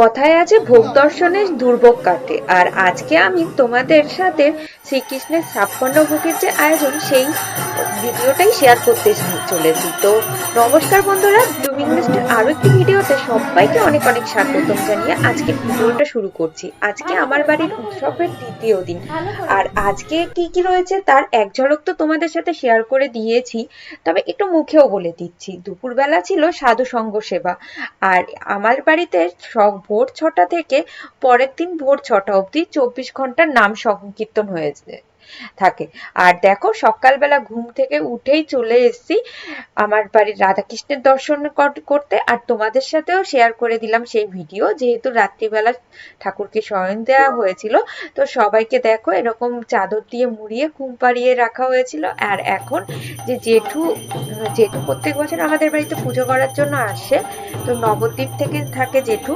কথায় আছে ভোগ দর্শনের দুর্ভোগ কাটে। আর আজকে আমি তোমাদের সাথে শ্রীকৃষ্ণের ছাপ্পান্ন ভোগের যে আয়োজন, সেই ভিডিওটাই শেয়ার করতে চলেছি। তো নমস্কার বন্ধুরা ব্লুমিং লিস্টের আরও একটি ভিডিওতে সবাইকে অনেক অনেক স্বাগতম জানিয়ে আজকে ভিডিওটা শুরু করছি। আজকে আমার বাড়ির উৎসবের দ্বিতীয় দিন। আর আজকে কি কি রয়েছে তার এক ঝলক তো তোমাদের সাথে শেয়ার করে দিয়েছি, তবে একটু মুখেও বলে দিচ্ছি। দুপুরবেলা ছিল সাধু সঙ্গ সেবা, আর আমার বাড়িতে সব ভোর ছটা থেকে পরের দিন ভোর ছটা অবধি চব্বিশ ঘণ্টার নাম সংকীর্তন হয়েছে। থাকে। আর দেখো, সকালবেলা ঘুম থেকে উঠেই চলে এসেছি আমার বাড়ির রাধাকৃষ্ণের দর্শন করতে। আর তোমাদের সাথেও শেয়ার করে দিলাম সেই ভিডিও যেহেতু রাত্রিবেলা ঠাকুরকে শয়ন দেওয়া হয়েছিল, তো সবাইকে দেখো, এরকম চাদর দিয়ে মুড়িয়ে, ঘুম পাড়িয়ে রাখা হয়েছিল। আর এখন যে জেঠু জেঠু প্রত্যেক বছর আমাদের বাড়িতে পুজো করার জন্য আসে, তো নবদ্বীপ থেকে থাকে জেঠু।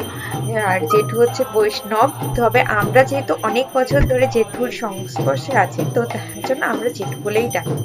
আর জেঠু হচ্ছে বৈষ্ণব, তবে আমরা যেহেতু অনেক বছর ধরে জেঠুর সংস্পর্শে আছি তো তার জন্য আমরা জেঠু বলেই ডাকি।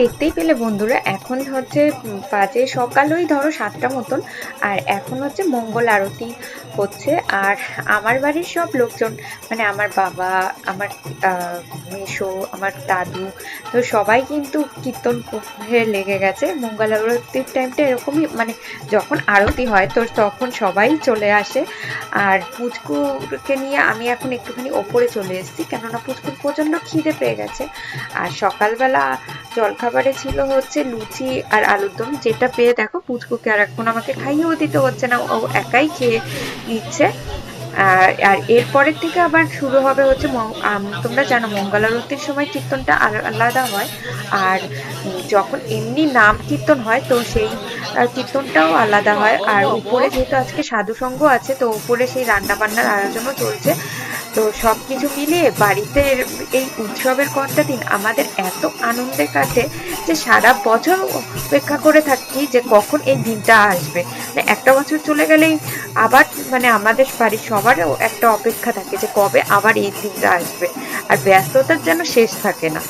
দেখতেই পেলে বন্ধুরা, এখন হচ্ছে বাজে সকাল ওই ধরো সাতটা মতন, আর এখন হচ্ছে মঙ্গল আরতি হচ্ছে। আর আমার বাড়ির সব লোকজন মানে আমার বাবা, আমার মেসো আমার দাদু, তো সবাই কিন্তু কীর্তন করতে লেগে গেছে। মঙ্গল আরতির টাইমটা এরকমই মানে যখন আরতি হয়, তো তখন সবাই চলে আসে। আর পুচকুকে নিয়ে আমি এখন একটুখানি ওপরে চলে এসেছি, কেননা পুচকুর প্রচণ্ড খিদে পেয়ে গেছে। আর সকালবেলা জলখাবারে ছিল হচ্ছে লুচি আর আলুর দম। যেটা পেয়ে দেখো, পুচকুকে আর এখন আমাকে খাইয়েও দিতে হচ্ছে না, ও একাই খেয়ে নিচ্ছে। আর এরপরের থেকে আবার শুরু হবে হচ্ছে তোমরা জানো মঙ্গলারতির সময় কীর্তনটা আলাদা হয়। আর যখন এমনি নাম কীর্তন হয়, তো সেই কীর্তনটাও আলাদা হয়। আর উপরে যেহেতু আজকে সাধু সঙ্গ আছে, তো উপরে সেই রান্না বান্নার আয়োজনও চলছে। তো সব কিছু মিলিয়ে বাড়িতে এই উৎসবের কটা দিন আমাদের এত আনন্দের কাছে যে সারা বছর অপেক্ষা করে থাকি যে কখন এই দিনটা আসবে। মানে একটা বছর চলে গেলেই আবার মানে আমাদের বাড়ির সবারও একটা অপেক্ষা থাকে যে কবে আবার এই দিনটা আসবে। আর ব্যস্ততার যেন শেষ থাকে না।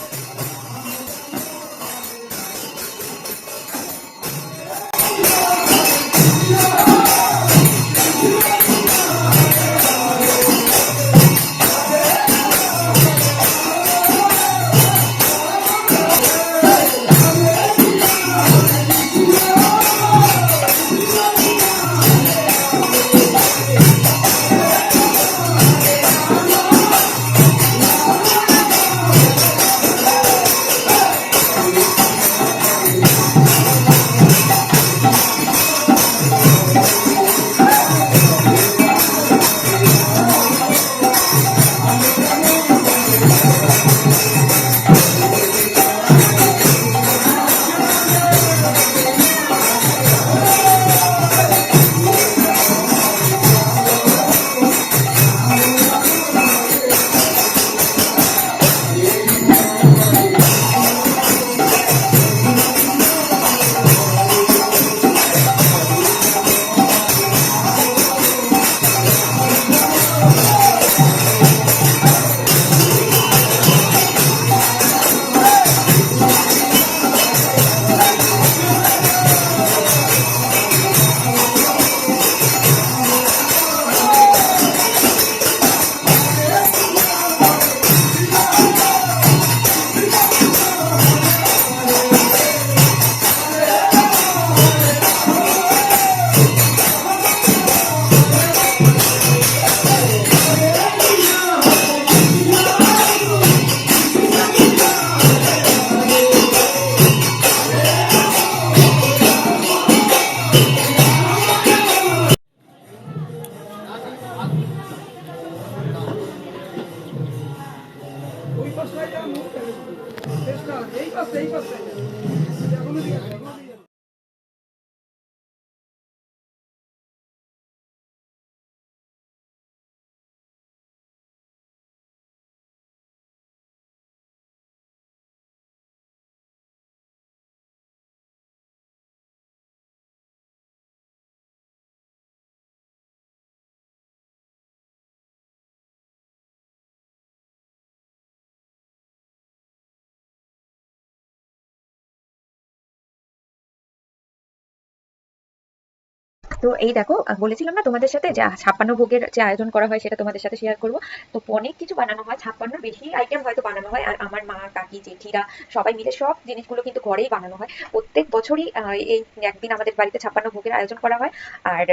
তো এই দেখো বলেছিলাম না তোমাদের সাথে যে ছাপ্পান্ন ভোগের যে আয়োজন করা হয় সেটা তোমাদের সাথে শেয়ার করব। তো অনেক কিছু বানানো হয়, ছাপ্পান্নর বেশি আইটেম হয়তো বানানো হয়। আর আমার মা, কাকি, জেঠিরা সবাই মিলে সব জিনিসগুলো কিন্তু ঘরেই বানানো হয়। প্রত্যেক বছরই এই একদিন আমাদের বাড়িতে ছাপ্পান্ন ভোগের আয়োজন করা হয়। আর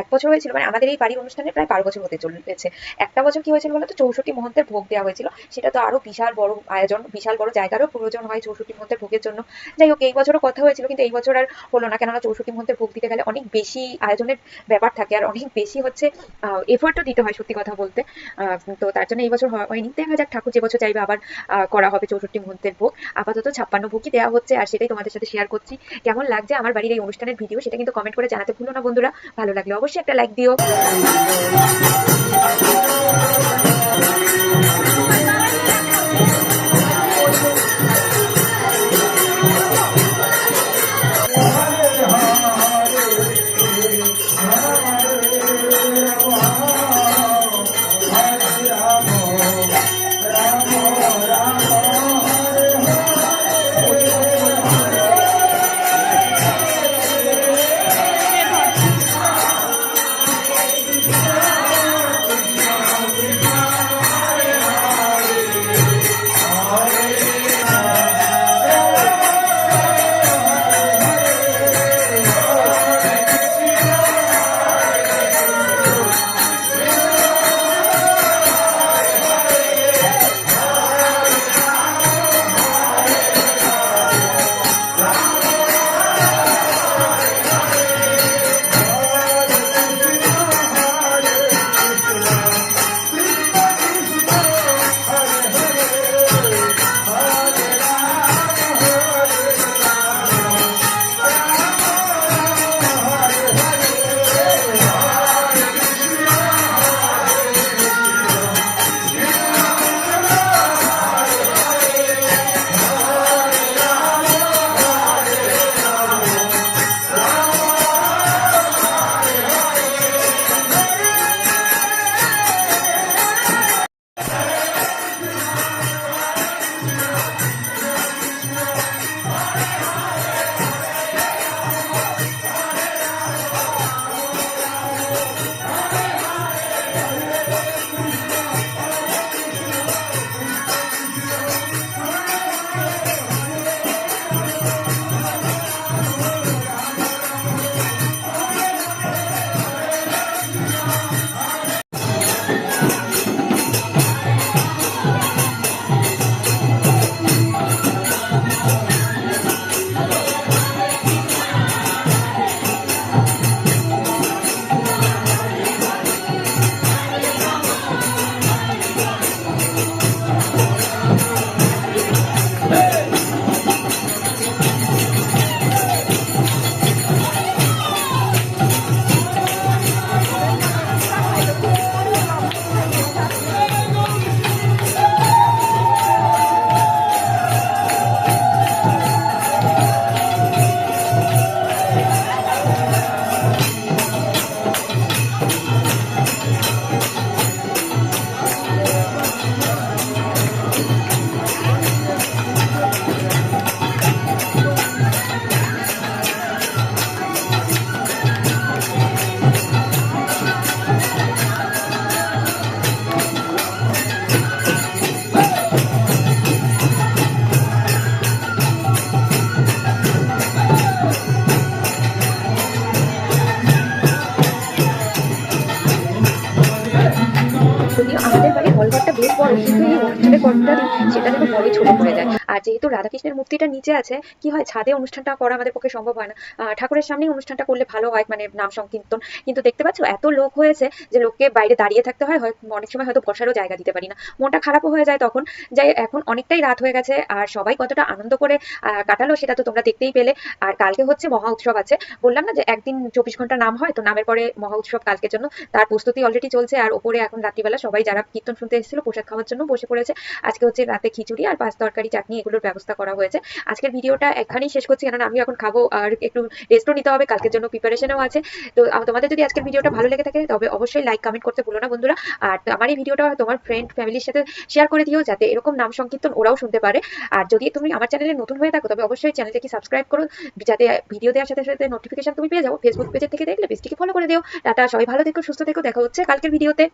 এক বছর হয়েছিল মানে আমাদের এই বাড়ির অনুষ্ঠানে প্রায় বারো বছর হতে চলেছে। একটা বছর কি হয়েছিল বলতো? চৌষট্টি মহন্তের ভোগ দেওয়া হয়েছিল। সেটা তো আরও বিশাল বড় আয়োজন, বিশাল বড় জায়গারও প্রয়োজন হয় চৌষট্টি মহন্তের ভোগের জন্য। যাই হোক, এই বছরও কথা হয়েছিল, কিন্তু এই বছর আর হলো না। কেননা চৌষট্টি মহন্তের ভোগ দিতে গেলে অনেক বেশি আয়োজনের ব্যাপার থাকে আর অনেক বেশি হচ্ছে এফোর্টও দিতে হয় সত্যি কথা বলতে। তো তার জন্য এই বছর হয়- হয়নি। দেখা যাক, ঠাকুর যে বছর চাইবে আবার করা হবে চৌষট্টি মুহূর্তের ভোগ। আপাতত ছাপ্পান্ন ভোগই দেওয়া হচ্ছে আর সেটাই তোমাদের সাথে শেয়ার করছি। কেমন লাগছে আমার বাড়ির এই অনুষ্ঠানের ভিডিও সেটা কিন্তু কমেন্ট করে জানাতে ভুলো না বন্ধুরা। ভালো লাগলে অবশ্যই একটা লাইক দিও। আমাদের বাড়ি হলঘরটা বেশ বড়, কিন্তু এই হসপিটালের ঘরটা সেটা যেন বড়ই ছোট পড়ে যায় আর যেহেতু রাধাকৃষ্ণের মূর্তিটা নিচে আছে, কি হয়, ছাদে অনুষ্ঠানটা করা আমাদের পক্ষে সম্ভব হয় না। ঠাকুরের সামনেই অনুষ্ঠানটা করলে ভালো হয় মানে নাম সংকীর্তন। কিন্তু দেখতে পাচ্ছ, এত লোক হয়েছে যে লোককে বাইরে দাঁড়িয়ে থাকতে হয় হয়, অনেক সময় হয়তো বসারও জায়গা দিতে পারি না। মনটা খারাপও হয়ে যায় তখন। যাই এখন অনেকটাই রাত হয়ে গেছে, আর সবাই কতটা আনন্দ করে কাটালো, সেটা তো তোমরা দেখতেই পেলে। আর কালকে হচ্ছে মহা উৎসব আছে। বললাম না যে একদিন চব্বিশ ঘণ্টা নাম হয়, তো নামের পরে মহা উৎসব কালকের জন্য। তার প্রস্তুতি অলরেডি চলছে, আর ওপরে এখন রাত্রিবেলা সবাই যারা কীর্তন শুনতে এসেছিল, প্রসাদ খাওয়ার জন্য বসে পড়েছে। আজকে হচ্ছে রাতে খিচুড়ি আর পাঁচ তরকারি, চাটনি এগুলোর ব্যবস্থা করা হয়েছে। আজকের ভিডিওটা এখানেই শেষ করছি, কেননা আমি এখন খাব, আর একটু রেস্টও নিতে হবে, কালকের জন্য প্রিপারেশনও আছে। তো তোমাদের যদি আজকের ভিডিওটা ভালো লেগে থাকে, তবে অবশ্যই লাইক কমেন্ট করতে ভুলো না বন্ধুরা। আর আমার এই ভিডিওটা তোমার ফ্রেন্ড ফ্যামিলির সাথে শেয়ার করে দিও, যাতে এরকম নাম সংকীর্তন ওরাও শুনতে পারে। আর যদি তুমি আমার চ্যানেলে নতুন হয়ে থাকো, তবে অবশ্যই চ্যানেলটাকে সাবস্ক্রাইব করো, যাতে ভিডিও দেওয়ার সাথে সাথে নোটিফিকেশন তুমি পেয়ে যাও। ফেসবুক পেজের থেকে দেখলে পেজটিকে ফলো করে দিও। টাটা, সবাই ভালো থেকো, সুস্থ থেকো, দেখা হচ্ছে কালকের ভিডিওতে।